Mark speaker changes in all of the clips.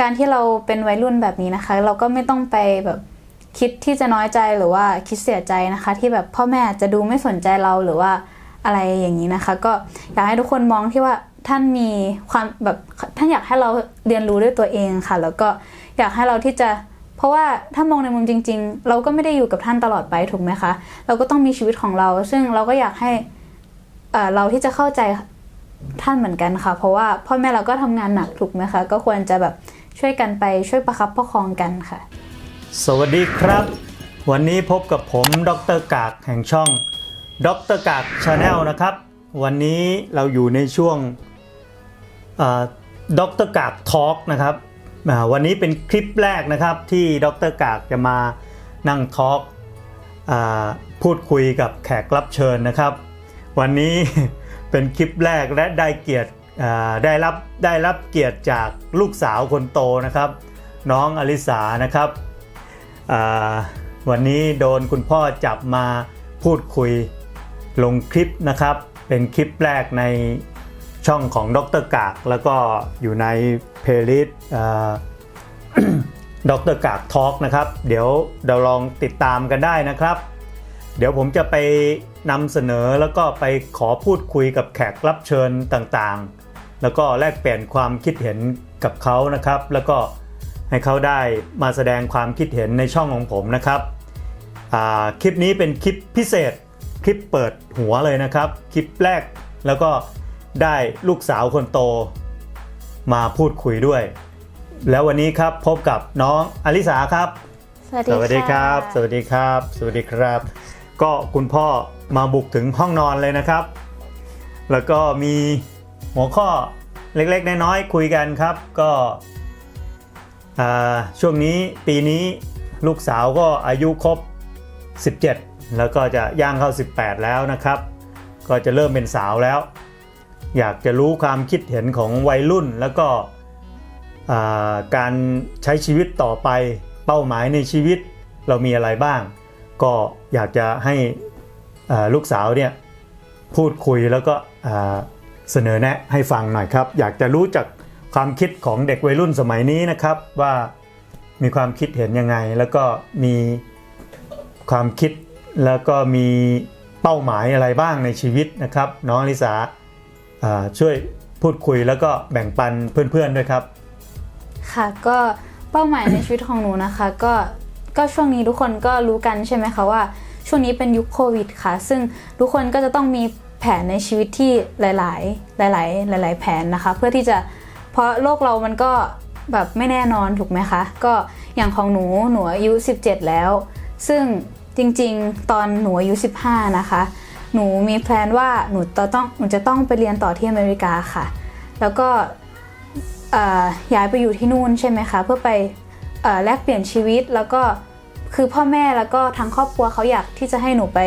Speaker 1: การที่เราเป็นวัยรุ่นแบบนี้นะคะ เราก็ไม่ต้องไปแบบคิดที่จะน้อยใจหรือว่าคิดเสียใจนะคะ ที่แบบพ่อแม่จะดูไม่สนใจเราหรือว่าอะไรอย่างนี้นะคะ ก็อยากให้ทุกคนมองที่ว่าท่านมีความแบบท่านอยากให้เราเรียนรู้ด้วยตัวเองค่ะ แล้วก็อยากให้เราที่จะเพราะว่าถ้ามองในมุมจริง ๆ เราก็ไม่ได้อยู่กับท่านตลอดไปถูกไหมคะ เราก็ต้องมีชีวิตของเรา ซึ่งเราก็อยากให้เอ่อเราที่จะเข้าใจท่านเหมือนกันค่ะ เพราะว่าพ่อแม่เราก็ทำงานหนักถูกไหมคะ ก็ควรจะแบบ ช่วยกันไปช่วยประคับประคองกันค่ะ
Speaker 2: สวัสดีครับ วันนี้พบกับผมดรกากแห่งช่องดรกากชาแนลนะครับ วันนี้เราอยู่ในช่วงดรกากทอล์กนะครับวันนี้เป็นคลิปแรกนะครับที่ดรกากจะมานั่งทอล์กพูดคุยกับแขกรับเชิญนะครับ วันนี้เป็นคลิปแรกและได้เกียรติ ได้รับได้รับเกียรติจากลูกสาวคนโตนะครับ น้องอลิสานะครับวันนี้โดนคุณพ่อจับมาพูดคุยลงคลิปนะครับ เป็นคลิปแรกในช่องของดรกาก แล้วก็อยู่ในเพลย์ลิสต์ดรกากทอล์กนะครับ เดี๋ยวเราลองติดตามกันได้นะครับ เดี๋ยวผมจะไปนำเสนอแล้วก็ไปขอพูดคุยกับแขกรับเชิญต่างๆ แล้วก็แลกเปลี่ยนความคิดเห็นกับเขานะครับ แล้วก็ให้เขาได้มาแสดงความคิดเห็นในช่องของผมนะครับอ่าคลิปนี้เป็นคลิปพิเศษคลิปเปิดหัวเลยนะครับ คลิปแรกแล้วก็ได้ลูกสาวคนโต มาพูดคุยด้วย แล้ววันนี้ครับพบกับน้องอลิสาครับ
Speaker 1: สวัสดี
Speaker 2: สวัสดีครับะสวัสดีครับ สวัสดีครับ ก็คุณพ่อมาบุกถึงห้องนอนเลยนะครับ แล้วก็มี หัวข้อเล็กๆ น้อยๆคุยกันครับก็ช่วงนี้ปีนี้ลูกสาวก็อายุครบ 17 แล้วก็จะย่างเข้า 18 แล้วนะครับ ก็จะเริ่มเป็นสาวแล้ว อยากจะรู้ความคิดเห็นของวัยรุ่นแล้วก็การใช้ชีวิตต่อไปเป้าหมายในชีวิตเรามีอะไรบ้าง ก็อยากจะให้ลูกสาวเนี่ยพูดคุยแล้วก็ เสนอแนะให้ฟังหน่อยครับ อยากจะรู้จักความคิดของเด็กวัยรุ่นสมัยนี้นะครับ ว่ามีความคิดเห็นยังไง แล้วก็มีความคิดแล้วก็มีเป้าหมายอะไรบ้างในชีวิตนะครับ น้องลิสาาช่วยพูดคุยแล้วก็แบ่งปันเพื่อนๆด้วยครับ
Speaker 1: ค่ะก็เป้าหมายในชีวิตของหนูนะคะ ก็ก็ช่วงนี้ทุกคนก็รู้กันใช่ไหมคะว่าช่วงนี้เป็นยุคโควิดค่ะ ซึ่งทุกคนก็จะต้องมี แผนในชีวิตที่หลาย ๆ หลาย ๆ หลาย ๆ แผนนะคะ เพื่อที่จะเพราะโลกเรามันก็แบบไม่แน่นอนถูกไหมคะ ก็อย่างของหนูหนูอายุ 17 แล้ว ซึ่งจริง ๆ ตอนหนูอายุ 15 นะคะ หนูมีแพลนว่าหนูจะต้องหนูจะต้องไปเรียนต่อที่อเมริกาค่ะ แล้วก็ย้ายไปอยู่ที่นู่นใช่ไหมคะ เพื่อไปอแลกเปลี่ยนชีวิตแล้วก็คือพ่อแม่แล้วก็ทางครอบครัวเขาอยากที่จะให้หนูไป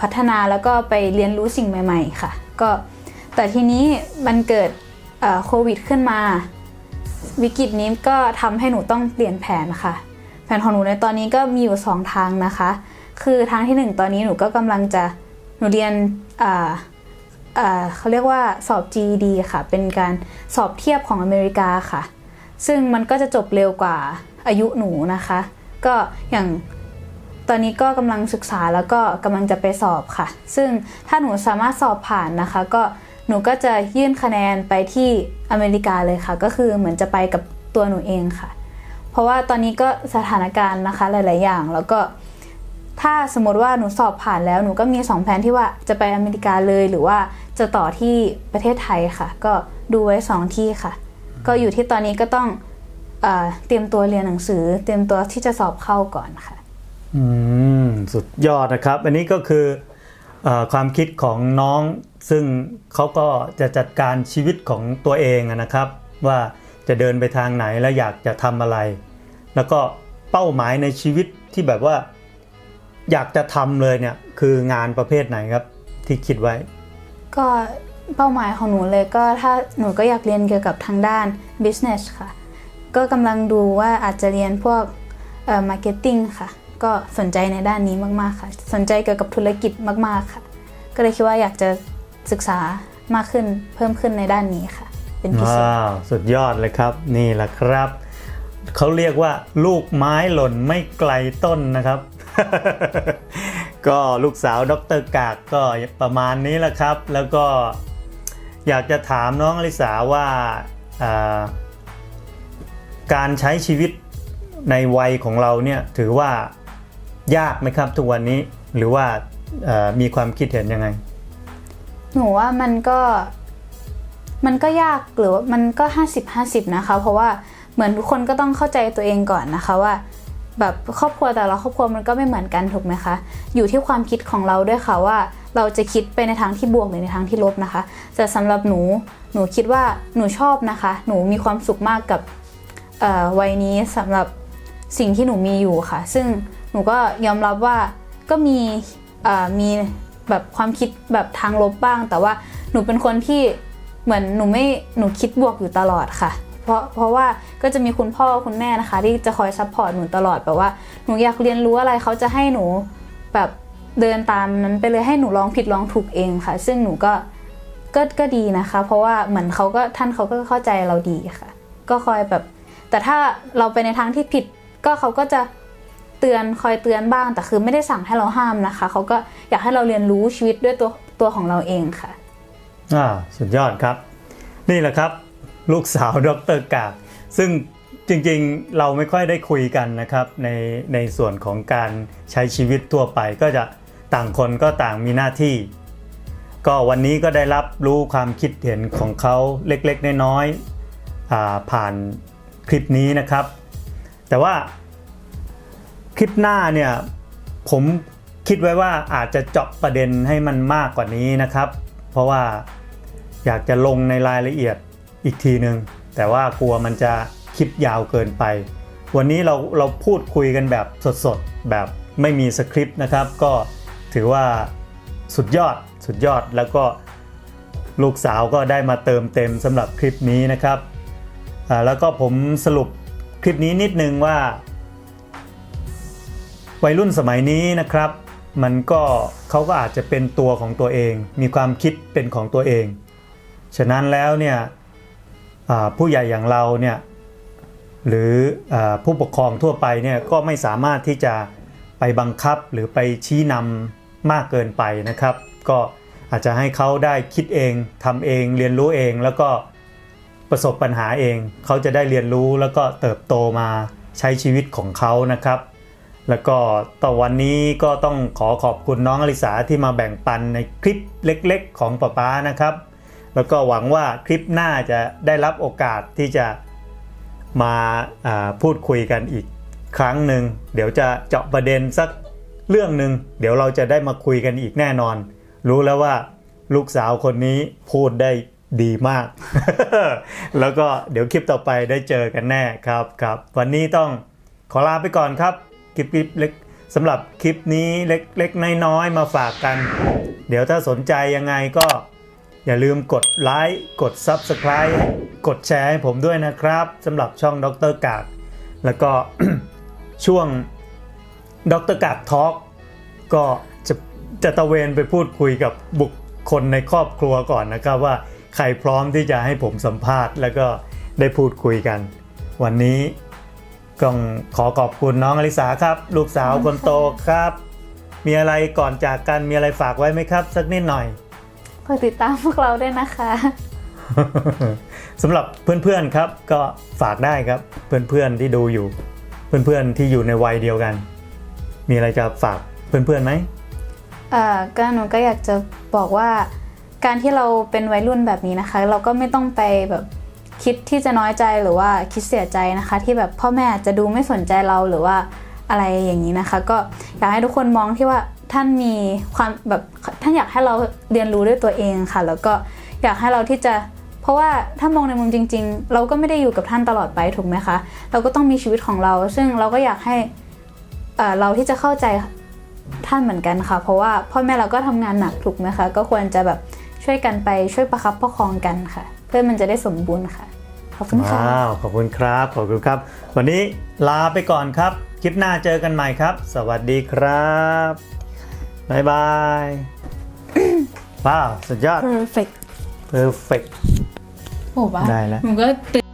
Speaker 1: พัฒนาแล้วก็ไปเรียนรู้สิ่งใหม่ ๆ ค่ะ ก็แต่ทีนี้มันเกิดโควิดขึ้นมา วิกฤตนี้ก็ทำให้หนูต้องเปลี่ยนแผนค่ะ แผนของหนูในตอนนี้ก็มีอยู่ 2 ทางนะคะ คือทางที่ 1 ตอนนี้หนูก็กำลังจะหนูเรียนเอ่อเขาเรียกว่าสอบ GED ค่ะ เป็นการสอบเทียบของอเมริกาค่ะ ซึ่งมันก็จะจบเร็วกว่าอายุหนูนะคะ ก็อย่าง ตอนนี้ก็กำลังศึกษาแล้วก็กำลังจะไปสอบค่ะ ซึ่งถ้าหนูสามารถสอบผ่านนะคะ ก็หนูก็จะยื่นคะแนนไปที่อเมริกาเลยค่ะ ก็คือเหมือนจะไปกับตัวหนูเองค่ะ เพราะว่าตอนนี้ก็สถานการณ์นะคะหลาย ๆ อย่างแล้วก็ถ้าสมมติว่าหนูสอบผ่านแล้วหนูก็มี 2 แผนที่ว่าจะไปอเมริกาเลยหรือว่าจะต่อที่ประเทศไทยค่ะ ก็ดูไว้ 2 ที่ค่ะ ก็อยู่ที่ตอนนี้ก็ต้องเตรียมตัวเรียนหนังสือ เตรียมตัวที่จะสอบเข้าก่อนค่ะ
Speaker 2: อืมสุดยอดนะครับ อันนี้ก็คืออความคิดของน้องซึ่งเขาก็จะจัดการชีวิตของตัวเองนะครับ ว่าจะเดินไปทางไหนและอยากจะทำอะไร แล้วก็เป้าหมายในชีวิตที่แบบว่า อยากจะทำเลยเนี่ยคืองานประเภทไหนครับที่คิดไว้
Speaker 1: ก็เป้าหมายของหนูเลยก็ถ้าหนูก็อยากเรียนเกี่ยวกับทางด้าน business ค่ะ ก็กำลังดูว่าอาจจะเรียนพวกเอ่อ marketing ค่ะ ก็สนใจในด้านนี้มาก ๆ ค่ะ สนใจเกี่ยวกับธุรกิจมาก ๆ ค่ะ ก็เลยคิดว่าอยากจะศึกษามากขึ้นเพิ่มขึ้นในด้านนี้ค่ะ เป็นพิเศษ
Speaker 2: ว้าวสุดยอดเลยครับ นี่แหละครับ เขาเรียกว่า ลูกไม้หล่นไม่ไกลต้นนะครับ ก็ลูกสาวดรกากก็ประมาณนี้แหละครับ แล้วก็อยากจะถามน้องอลิสาว่าการใช้ชีวิตในวัยของเราเนี่ยถือว่า ยากไหมครับทุกวันนี้หรือว่ามีความคิดเห็นยังไง
Speaker 1: หนูว่ามันก็มันก็ยากหรือว่ามันก็ 50 50 นะคะ เพราะว่าเหมือนทุกคนก็ต้องเข้าใจตัวเองก่อนนะคะว่า แบบครอบครัวแต่ละครอบครัวมันก็ไม่เหมือนกันถูกไหมคะ อยู่ที่ความคิดของเราด้วยค่ะว่าเราจะคิดไปในทางที่บวกหรือในทางที่ลบนะคะ แต่สำหรับหนูหนูคิดว่าหนูชอบนะคะ หนูมีความสุขมากกับวัยนี้สำหรับสิ่งที่หนูมีอยู่ค่ะ ซึ่ง หนูก็ยอมรับว่าก็มีมีแบบความคิดแบบทางลบบ้าง แต่ว่าหนูเป็นคนที่เหมือนหนูไม่หนูคิดบวกอยู่ตลอดค่ะ เพราะเพราะว่าก็จะมีคุณพ่อคุณแม่นะคะ ที่จะคอยซัพพอร์ตหนูตลอดแบบว่าหนูอยากเรียนรู้อะไรเขาจะให้หนูแบบเดินตามนั้นไปเลยให้หนูลองผิดลองถูกเองค่ะ ซึ่งหนูก็ก็ก็ดีนะคะ เพราะว่าเหมือนเขาก็ท่านเขาก็เข้าใจเราดีค่ะ ก็คอยแบบ แต่ถ้าเราไปในทางที่ผิดก็เขาก็จะ เตือนคอยเตือนบ้าง แต่คือไม่ได้สั่งให้เราห้ามนะคะ เขาก็อยากให้เราเรียนรู้ชีวิตด้วยตัวตัวของเราเองค่ะ
Speaker 2: อ่าสุดยอดครับ นี่แหละครับ ลูกสาวดรกาก ซึ่งจริงๆ เราไม่ค่อยได้คุยกันนะครับ ในในส่วนของการใช้ชีวิตทั่วไปก็จะต่างคนก็ต่างมีหน้าที่ ก็วันนี้ก็ได้รับรู้ความคิดเห็นของเขาเล็กๆ น้อยๆอผ่านคลิปนี้นะครับ แต่ว่า คลิปหน้าเนี่ยผมคิดไว้ว่าอาจจะเจาะประเด็นให้มันมากกว่านี้นะครับ เพราะว่าอยากจะลงในรายละเอียดอีกทีหนึ่งแต่ว่ากลัวมันจะคลิปยาวเกินไป วันนี้เราเราพูดคุยกันแบบสดๆ แบบไม่มีสคริปต์นะครับ ก็ถือว่าสุดยอดสุดยอดแล้วก็ลูกสาวก็ได้มาเติมเต็มสำหรับคลิปนี้นะครับ แล้วก็ผมสรุปคลิปนี้นิดนึงว่า วัยรุ่นสมัยนี้นะครับ มันก็เขาก็อาจจะเป็นตัวของตัวเอง มีความคิดเป็นของตัวเอง ฉะนั้นแล้วเนี่ยผู้ใหญ่อย่างเราเนี่ยหรืออผู้ปกครองทั่วไปเนี่ยก็ไม่สามารถที่จะไปบังคับหรือไปชี้นำมากเกินไปนะครับ ก็อาจจะให้เขาได้คิดเองทำเองเรียนรู้เองแล้วก็ประสบปัญหาเอง เขาจะได้เรียนรู้แล้วก็เติบโตมาใช้ชีวิตของเขานะครับ แล้วก็ต่อวันนี้ก็ต้องขอขอบคุณน้องอลิสาที่มาแบ่งปันในคลิปเล็กๆ ของป๊าป๊านะครับ แล้วก็หวังว่าคลิปหน้าจะได้รับโอกาสที่จะมาาพูดคุยกันอีกครั้งหนึ่งเดี๋ยวจะเจาะประเด็นสักเรื่องหนึ่งเดี๋ยวเราจะได้มาคุยกันอีกแน่นอน รู้แล้วว่าลูกสาวคนนี้พูดได้ดีมาก แล้วก็เดี๋ยวคลิปต่อไปได้เจอกันแน่ครับครับ วันนี้ต้องขอลาไปก่อนครับ คลิปเล็กสำหรับคลิปนี้เล็กๆน้อยๆมาฝากกัน เดี๋ยวถ้าสนใจยังไงก็อย่าลืมกดไลค์กด Subscribe กดแชร์ให้ผมด้วยนะครับสำหรับช่องดรกาก แล้วก็ช่วงดรกากทอล์กก็จะจะตะเวนไปพูดคุยกับบุคคลในครอบครัวก่อนนะครับ ว่าใครพร้อมที่จะให้ผมสัมภาษณ์ แล้วก็ได้พูดคุยกัน วันนี้ ก็ขอขอบคุณน้องอลิสาครับ ลูกสาวคนโตครับ มีอะไรก่อนจากกันมีอะไรฝากไว้ไหมครับ สักนิดหน่อย
Speaker 1: ฝากติดตามพวกเราด้วยนะคะ
Speaker 2: สำหรับเพื่อนๆครับก็ฝากได้ครับเพื่อนๆที่ดูอยู่ เพื่อนๆที่อยู่ในวัยเดียวกัน มีอะไรจะฝากเพื่อนๆไหม
Speaker 1: เอ่อก็หนูก็อยากจะบอกว่าการที่เราเป็นวัยรุ่นแบบนี้นะคะ เราก็ไม่ต้องไปแบบ คิดที่จะน้อยใจหรือว่าคิดเสียใจนะคะ ที่แบบพ่อแม่จะดูไม่สนใจเราหรือว่าอะไรอย่างนี้นะคะ ก็อยากให้ทุกคนมองที่ว่าท่านมีความแบบท่านอยากให้เราเรียนรู้ด้วยตัวเองค่ะ แล้วก็อยากให้เราที่จะเพราะว่าถ้ามองในมุมจริง ๆ เราก็ไม่ได้อยู่กับท่านตลอดไปถูกไหมคะ เราก็ต้องมีชีวิตของเรา ซึ่งเราก็อยากให้เอ่อเราที่จะเข้าใจท่านเหมือนกันค่ะ เพราะว่าพ่อแม่เราก็ทำงานหนักถูกไหมคะ ก็ควรจะแบบช่วยกันไปช่วยประคับประคองกันค่ะ เพื่อมันจะได้สมบูรณ์ค่ะ ขอบคุณค่ะ
Speaker 2: ว้าวขอบคุณครับ ขอบคุณครับ วันนี้ลาไปก่อนครับ คลิปหน้าเจอกันใหม่ครับ สวัสดีครับบ๊ายบายว้าว สุดยอด
Speaker 1: perfect
Speaker 2: perfect
Speaker 1: โอ้บ้า
Speaker 2: ได้แล้ว
Speaker 1: หนูก็ตื่น